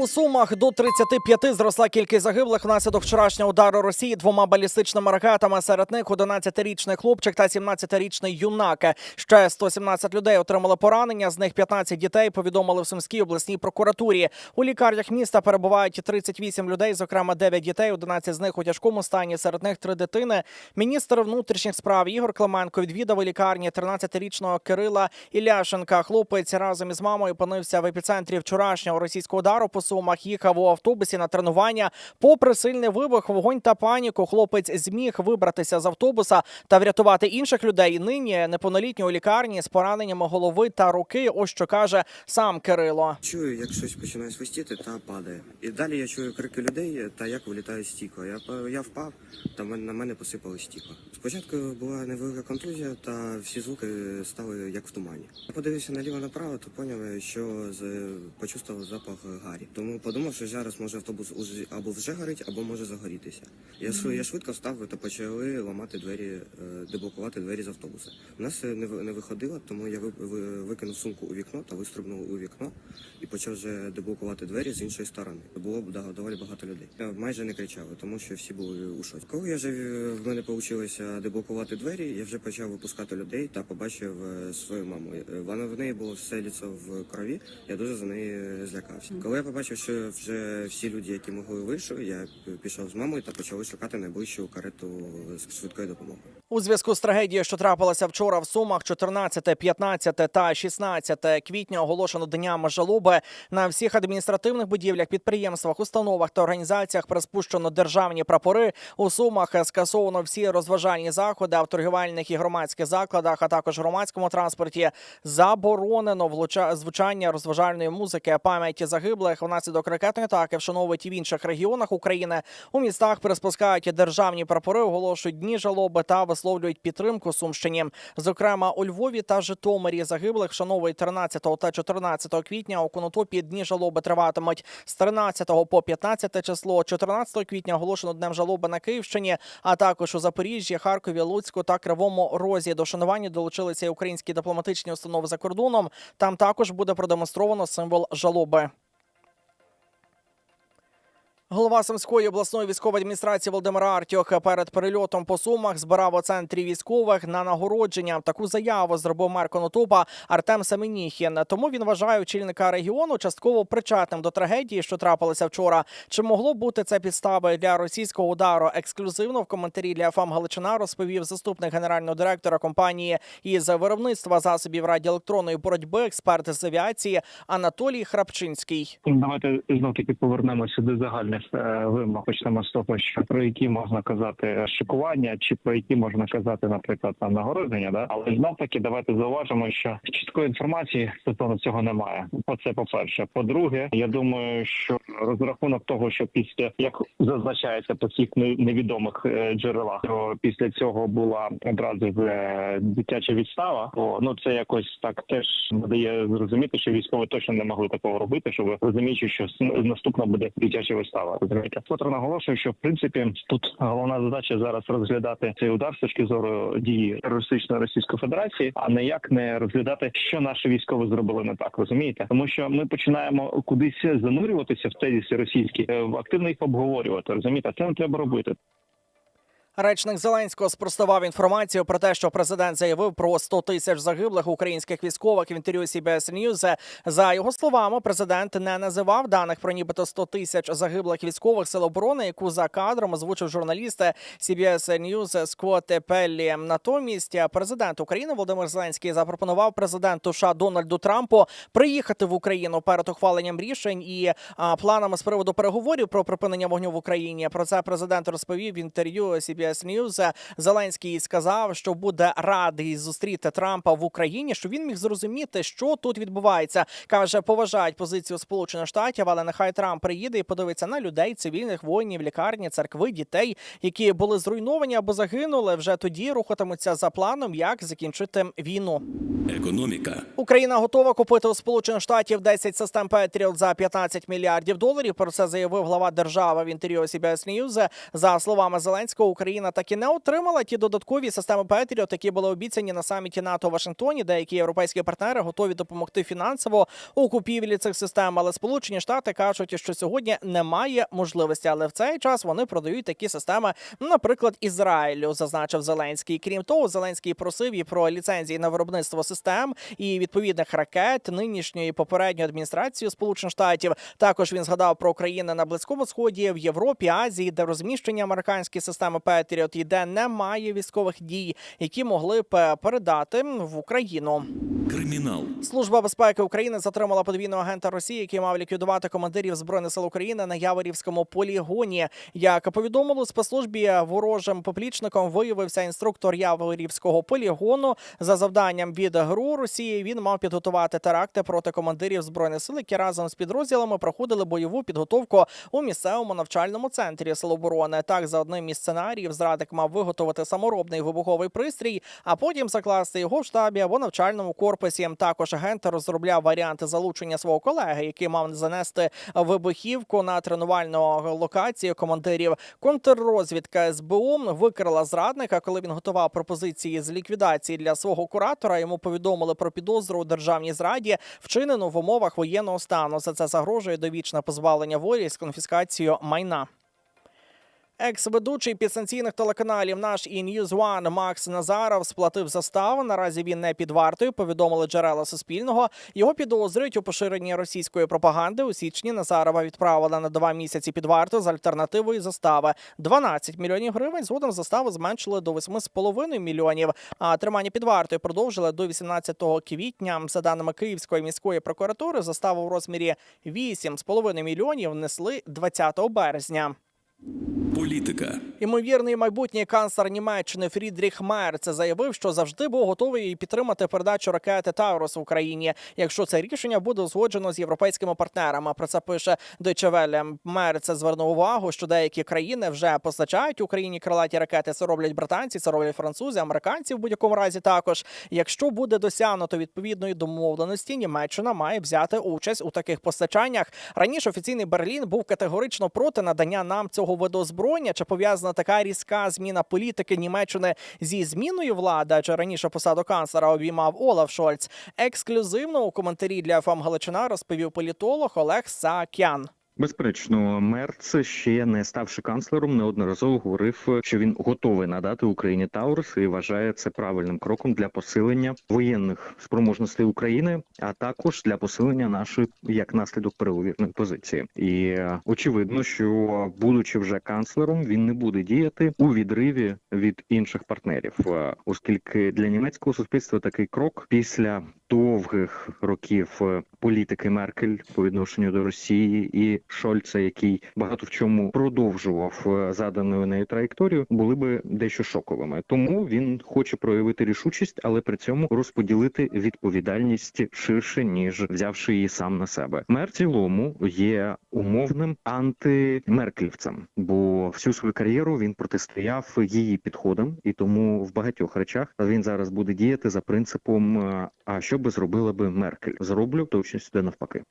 У Сумах до 35 зросла кількість загиблих внаслідок вчорашнього удару Росії двома балістичними ракетами. Серед них 11-річний хлопчик та 17-річний юнак. Ще 117 людей отримали поранення. З них 15 дітей повідомили в Сумській обласній прокуратурі. У лікарнях міста перебувають 38 людей, зокрема 9 дітей. 11 з них у тяжкому стані. Серед них три дитини. Міністр внутрішніх справ Ігор Клименко відвідав у лікарні 13-річного Кирила Іляшенка. Хлопець разом із мамою опинився в епіцентрі вчорашнього російського удару по сумах. Їхав у автобусі на тренування. Попри сильний вибух, вогонь та паніку, хлопець зміг вибратися з автобуса та врятувати інших людей. Нині неповнолітній у лікарні з пораненнями голови та руки. Ось що каже сам Кирило. Чую, як щось починає свистіти та падає. І далі я чую крики людей та як вилітає стікло. Я, я впав, та на мене посипали стікло. Спочатку була невелика контузія, та всі звуки стали як в тумані. Я подивився наліво направо, то поняв, що з, почувствував запах гарі. Тому подумав, що зараз може автобус або вже горить, або може загорітися. Я, я швидко встав та почали ламати двері, е, деблокувати двері з автобуса. У нас не, не виходило, тому я ви- ви- викинув сумку у вікно та вистрибнув у вікно і почав вже деблокувати двері з іншої сторони. Було да, доволі багато людей. Я майже не кричали, тому що всі були у шоці. Коли я вже е, в мене вийшло деблокувати двері, я вже почав випускати людей та побачив е, свою маму. Е, Вона в неї було все ліцо в крові. Я дуже за неї е, злякався. Коли я побачив, що вже всі люди, які могли, вийшли, я пішов з мамою та почали шукати найближчу карету з швидкої допомоги. У зв'язку з трагедією, що трапилася вчора в Сумах, 14, 15 та 16 квітня оголошено днями жалоби на всіх адміністративних будівлях, підприємствах, установах та організаціях приспущено державні прапори. У Сумах скасовано всі розважальні заходи а в торгівельних і громадських закладах, а також громадському транспорті. Заборонено влуча- звучання розважальної музики, пам'яті загиблих внаслідок ракетної атаки вшановують і в інших регіонах України. У містах приспускають державні прапори, оголошують дні жалоби та висловлюють підтримку Сумщині. Зокрема, у Львові та Житомирі загиблих вшановують 13 та 14 квітня. У Конотопі дні жалоби триватимуть з 13 по 15 число. 14 квітня оголошено днем жалоби на Київщині, а також у Запоріжжі, Харкові, Луцьку та Кривому Розі. До шанування долучилися і українські дипломатичні установи за кордоном. Там також буде продемонстровано символ жалоби. Голова Сумської обласної військової адміністрації Володимир Артьох перед перельотом по сумах збирав у центрі військових на нагородження. Таку заяву зробив мер Конотопа Артем Семеніхін. Тому він вважає очільника регіону частково причетним до трагедії, що трапилася вчора. Чи могло бути це підставою для російського удару? Ексклюзивно в коментарі для ФАМ Галичина розповів заступник генерального директора компанії із виробництва засобів радіоелектронної боротьби, експерт з авіації Анатолій Храпчинський. Давайте знов таки повернемося до загальних е, вимог. Почнемо з того, що про які можна казати шикування, чи про які можна казати, наприклад, там нагородження. Да, але знов таки давайте зауважимо, що чіткої інформації стосовно цього немає. По це по перше. По-друге, я думаю, що розрахунок того, що після як зазначається по всіх невідомих е, джерелах, то після цього була одразу е, дитяча відстава. О, ну це якось так теж дає зрозуміти, що військові точно не могли такого робити, щоб розуміючи, що наступна буде дитяча вистава. Розумієте, Котре наголошую, що в принципі тут головна задача зараз розглядати цей удар з точки зору дії терористичної Російської Федерації, а не як не розглядати, що наші військові зробили не так. Розумієте, тому що ми починаємо кудись занурюватися в тезіси російські, е, активно їх обговорювати. Розумієте, це не треба робити. Речник Зеленського спростував інформацію про те, що президент заявив про 100 тисяч загиблих українських військових в інтерв'ю CBS News. За його словами, президент не називав даних про нібито 100 тисяч загиблих військових сил оборони, яку за кадром озвучив журналіст CBS News Скотт Пеллі. Натомість президент України Володимир Зеленський запропонував президенту США Дональду Трампу приїхати в Україну перед ухваленням рішень і планами з приводу переговорів про припинення вогню в Україні. Про це президент розповів в інтерв'ю CBS News. Зеленський сказав, що буде радий зустріти Трампа в Україні, що він міг зрозуміти, що тут відбувається. каже, поважають позицію Сполучених Штатів, але нехай Трамп приїде і подивиться на людей, цивільних воїнів, лікарні, церкви, дітей, які були зруйновані або загинули. Вже тоді рухатимуться за планом, як закінчити війну. Економіка. Україна готова купити у Сполучених Штатів 10 систем Patriot за 15 мільярдів доларів. Про це заявив глава держави в інтерв'ю CBS News. За словами Зеленського, Україна Україна так і не отримала ті додаткові системи Петріот, які були обіцяні на саміті НАТО у Вашингтоні. Деякі європейські партнери готові допомогти фінансово у купівлі цих систем. Але Сполучені Штати кажуть, що сьогодні немає можливості, але в цей час вони продають такі системи, наприклад, Ізраїлю, зазначив Зеленський. Крім того, Зеленський просив і про ліцензії на виробництво систем і відповідних ракет нинішньої попередньої адміністрації Сполучених Штатів. Також він згадав про країни на близькому сході, в Європі, Азії, де розміщені американські системи Петріот і де немає військових дій, які могли б е, передати в Україну. Кримінал. Служба безпеки України затримала подвійного агента Росії, який мав ліквідувати командирів збройних сил України на Яворівському полігоні. Як повідомили спецслужбі, ворожим поплічником виявився інструктор Яворівського полігону. За завданням від ГРУ Росії він мав підготувати теракти проти командирів збройних сил, які разом з підрозділами проходили бойову підготовку у місцевому навчальному центрі Сил оборони. Так, за одним із сценаріїв, зрадник мав виготовити саморобний вибуховий пристрій, а потім закласти його в штабі або навчальному корпусі. Також агент розробляв варіанти залучення свого колеги, який мав занести вибухівку на тренувальну локацію командирів. Контррозвідка СБУ викрила зрадника, коли він готував пропозиції з ліквідації для свого куратора. Йому повідомили про підозру у державній зраді, вчинену в умовах воєнного стану. За це загрожує довічне позбавлення волі з конфіскацією майна. Екс-ведучий підстанційних телеканалів наш і News One Макс Назаров сплатив заставу. Наразі він не під вартою. Повідомили джерела Суспільного. Його підозрюють у поширенні російської пропаганди. У січні Назарова відправили на два місяці під варту з альтернативою застави 12 мільйонів гривень. Згодом заставу зменшили до 8,5 мільйонів. А тримання під вартою продовжили до 18 квітня. За даними Київської міської прокуратури, заставу в розмірі 8,5 мільйонів внесли 20 березня. Політика. Ймовірний майбутній канцлер Німеччини Фрідріх Мерц заявив, що завжди був готовий підтримати передачу ракети Таурус в Україні, якщо це рішення буде узгоджено з європейськими партнерами. Про це пише Deutsche Welle. Мерц звернув увагу, що деякі країни вже постачають Україні крилаті ракети. Це роблять британці, це роблять французи, американці в будь-якому разі. Також якщо буде досягнуто відповідної домовленості, Німеччина має взяти участь у таких постачаннях. Раніше офіційний Берлін був категорично проти надання нам цього виду озброєння. Чи пов'язана така різка зміна політики Німеччини зі зміною влади? Адже раніше посаду канцлера обіймав Олаф Шольц. Ексклюзивно у коментарі для ФМ Галичина розповів політолог Олег Саакян. Безперечно, Мерц ще не ставши канцлером, неодноразово говорив, що він готовий надати Україні Таурус і вважає це правильним кроком для посилення воєнних спроможностей України, а також для посилення нашої як наслідок переговірної позиції. І е, очевидно, що будучи вже канцлером, він не буде діяти у відриві від інших партнерів, е, оскільки для німецького суспільства такий крок після довгих років е, політики Меркель по відношенню до Росії і Шольца, який багато в чому продовжував е, заданою нею траєкторію, були би дещо шоковими. Тому він хоче проявити рішучість, але при цьому розподілити відповідальність ширше ніж взявши її сам на себе. Мер цілому є умовним антимеркелівцем, бо всю свою кар'єру він протистояв її підходам, і тому в багатьох речах він зараз буде діяти за принципом: е, а що би зробила би Меркель? Зроблю точно сюди навпаки.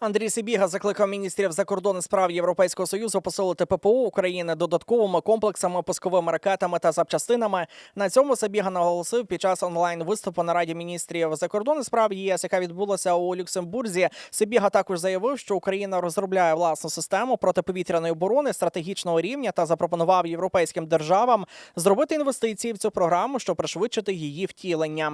Андрій Сибіга закликав міністрів закордонних справ Європейського союзу посилити ППО України додатковими комплексами, пусковими ракетами та запчастинами. На цьому Сибіга наголосив під час онлайн виступу на раді міністрів закордонних справ ЄС, яка відбулася у Люксембурзі. Сибіга також заявив, що Україна розробляє власну систему протиповітряної оборони стратегічного рівня та запропонував європейським державам зробити інвестиції в цю програму, щоб пришвидшити її втілення.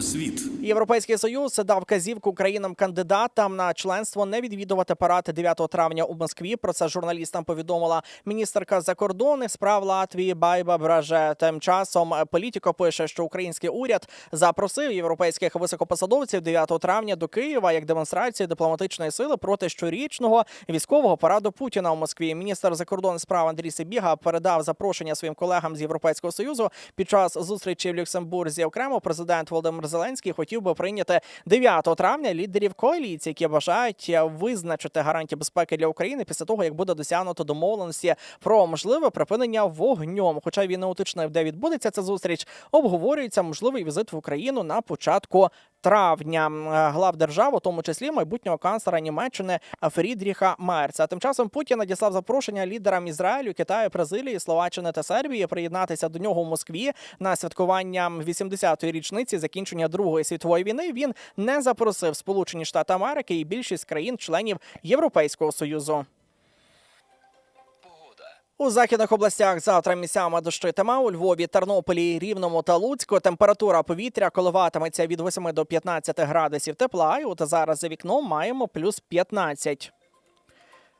Світ. Європейський союз дав казівку країнам-кандидатам на членство не відвідувати парад 9 травня у Москві. Про це журналістам повідомила міністерка закордонних справ Латвії Байба Браже. Тим часом політико пише, що український уряд запросив європейських високопосадовців 9 травня до Києва як демонстрацію дипломатичної сили проти щорічного військового параду Путіна у Москві. Міністр закордонних справ Андрій Сибіга передав запрошення своїм колегам з Європейського союзу під час зустрічі в Люксембурзі. Окремо президент Володимир Зеленський хотів би прийняти 9 травня лідерів коаліції, які бажають визначити гарантії безпеки для України після того, як буде досягнуто домовленості про можливе припинення вогнем. Хоча він не уточнив, де відбудеться ця зустріч, обговорюється можливий візит в Україну на початку травня е, глав держав, у тому числі майбутнього канцлера Німеччини Фрідріха Мерца. Тим часом Путін надіслав запрошення лідерам Ізраїлю, Китаю, Бразилії, Словаччини та Сербії приєднатися до нього в Москві на святкування 80-ї річниці закінчення Другої світової війни. Він не запросив Сполучені Штати Америки і більшість країн-членів Європейського союзу. У західних областях завтра місцями дощитиме. У Львові, Тернополі, Рівному та Луцьку температура повітря коливатиметься від 8 до 15 градусів тепла. І от зараз за вікном маємо плюс 15.